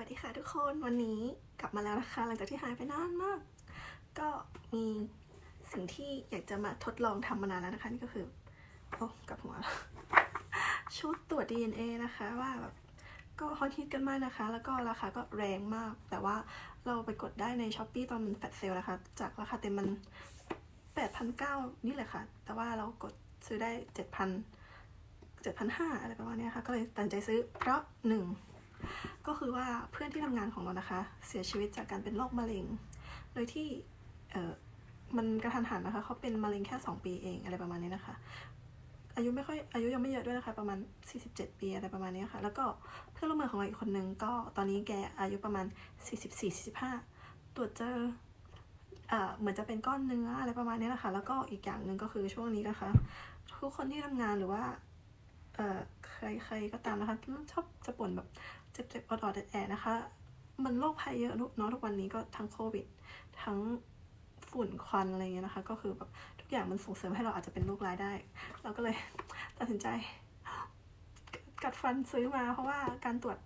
วัสดีค่ะทุกคนวันนี้กลับมาแล้วนะคะ หลังจากที่หายไปนานมาก ก็มีสิ่งที่อยากจะมาทดลองทำมานานแล้วนะคะนี่ก็คือโอ้กลับหัวชุดตรวจ DNA นะคะว่าแบบก็ฮอตฮิตกันมากนะคะ แล้วก็ราคาก็แรงมาก แต่ว่าเราไปกดได้ใน s h อ p e e ตอนมันแฟลชเซลนะคะ จากราคาเต็มมัน 8,900 นี่แหละค่ะ แต่ว่าเรากดซื้อได้ 7,000 7,500 อะไรประมาณนี้ค่ะ ก็เลยตัดใจซื้อเพราะหนึ่ง ก็คือว่าเพื่อนที่ทำงานของเรานะคะ เสียชีวิตจากการเป็นโรคมะเร็ง โดยที่เออมันกระทันหันนะคะเขาเป็นมะเร็งแค่ 2 ปีเองอะไรประมาณนี้นะคะ อายุไม่ค่อยอายุยังไม่เยอะด้วยนะคะ ประมาณ 47 ปีอะไรประมาณนี้ค่ะ แล้วก็เพื่อนร่วมงานของเราอีกคนนึงก็ตอนนี้แกอายุประมาณ 44-45 ตรวจเจอเอ่อเหมือนจะเป็นก้อนเนื้ออะไรประมาณนี้แหละค่ะ แล้วก็อีกอย่างหนึ่งก็คือช่วงนี้นะคะ ทุกคนที่ทำงานหรือว่า เอ่อใครใครก็ตามนะคะชอบจะบ่นแบบเจ็บๆออดๆแอดนะคะ มันโรคภัยเยอะเนาะทุกวันนี้ก็ทั้งโควิด ทั้งฝุ่นควันอะไรเงี้ยนะคะ ก็คือแบบทุกอย่างมันส่งเสริมให้เราอาจจะเป็นโรคร้ายได้ เราก็เลยตัดสินใจ กัดฟันซื้อมา เพราะว่าการตรวจ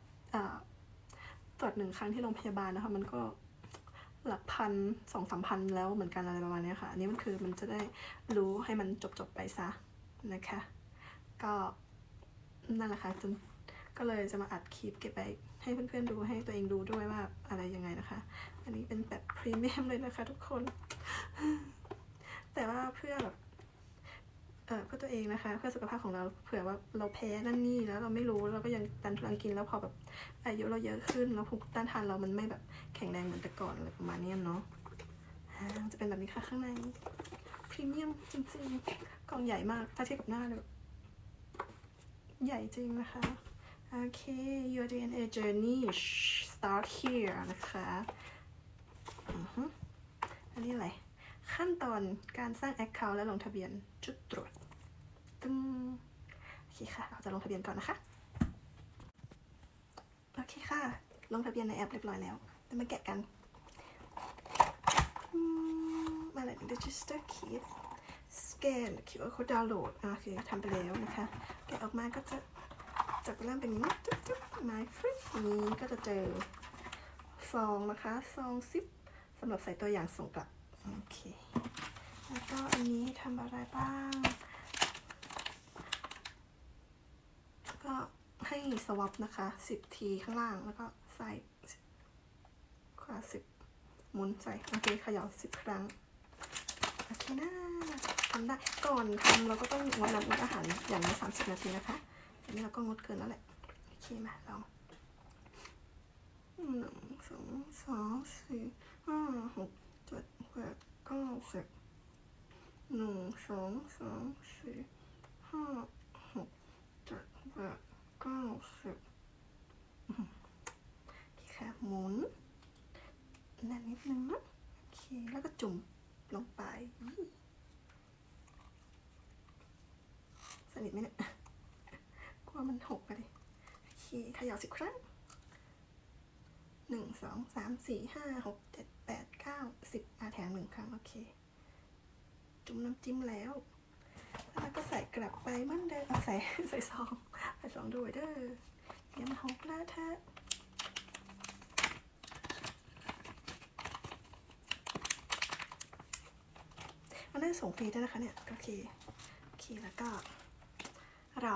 ตรวจหนึ่งครั้งที่โรงพยาบาลนะคะ มันก็หลักพันสองสามพันแล้วเหมือนกันอะไรประมาณเนี้ยค่ะ อันนี้มันคือมันจะได้รู้ให้มันจบๆไปซะนะคะ ก็ นั่นแหละค่ะจนก็เลยจะมาอัดคลิปเก็บไปให้เพื่อนๆดูให้ตัวเองดูด้วยว่าอะไรยังไงนะคะ อันนี้เป็นแบบพรีเมียมเลยนะคะทุกคน แต่ว่าเพื่อแบบเออเพื่อตัวเองนะคะ เพื่อสุขภาพของเราเผื่อว่าเราแพ้นั่นนี่แล้วเราไม่รู้เราก็ยังดันทุรังกินแล้วพอแบบอายุเราเยอะขึ้นแล้วภูมิต้านทานเรามันไม่แบบแข็งแรงเหมือนแต่ก่อนอะไรประมาณนี้เนาะจะเป็นแบบนี้ค่ะข้างในพรีเมียมจริงๆกล่องใหญ่มากถ้าเทียบกับหน้าเลย ใหญ่จริงนะคะ โอเค your DNA journey start here นะคะอือฮึอันนี้อะไร ขั้นตอนการสร้าง Account และลงทะเบียนจุดตรวจตึ้งโอเคค่ะ เราจะลงทะเบียนก่อนนะคะ โอเคค่ะ ลงทะเบียนในแอปเรียบร้อยแล้วเดี๋ยวมาแกะกันอืมมาเลย register key สแกน QR code ดาวน์โหลดโอเคทำไปแล้วนะคะ แกะออกมาก็จะจากเริ่มเป็นนี้จุ๊บจุ๊บมาฟรินี้ก็จะเจอซองนะคะซองซิปสำหรับใส่ตัวอย่างส่งกลับโอเคแล้วก็อันนี้ทำอะไรบ้างก็ให้สวอปนะคะ10ทีข้างล่างแล้วก็ใส่ขวา10หมุนใส่โอเคขย่า10ครั้ง โอเคนะทำได้ก่อนทำเราก็ต้องงดน้ำงดอาหารอย่างน้อย30นาทีนะคะอันนี้เราก็งดเกินแล้วแหละโอเคมาลองหนึ่งสองสามสี่ห้าหกเจ็ดแปดเก้าสิบหนึ่งสองสามสี่ห้าหกเจ็ดแปดเก้าสิบอืมโอเคค่ะหมุนแน่นนิดนึงนะโอเคแล้วก็จุ่ม ลงไป สนิทไหมเนี่ยกลัวมันหกไปดิโอเคขย่าสิครั้งหนึ่งสองสามสี่ห้าหกเจ็ดแปดเก้าสิบอาแถมหนึ่งครั้ง โอเค จุ่มน้ำจิ้มแล้ว แล้วก็ใส่กลับไปมั่นเดิมเอาใส่ใส่ซอง ใส่ซองด้วยเด้ออย่ามาหกนะเธ อมันได้ส่งฟรีด้วยนะคะเนี่ย โอเค โอเค แล้วก็เรา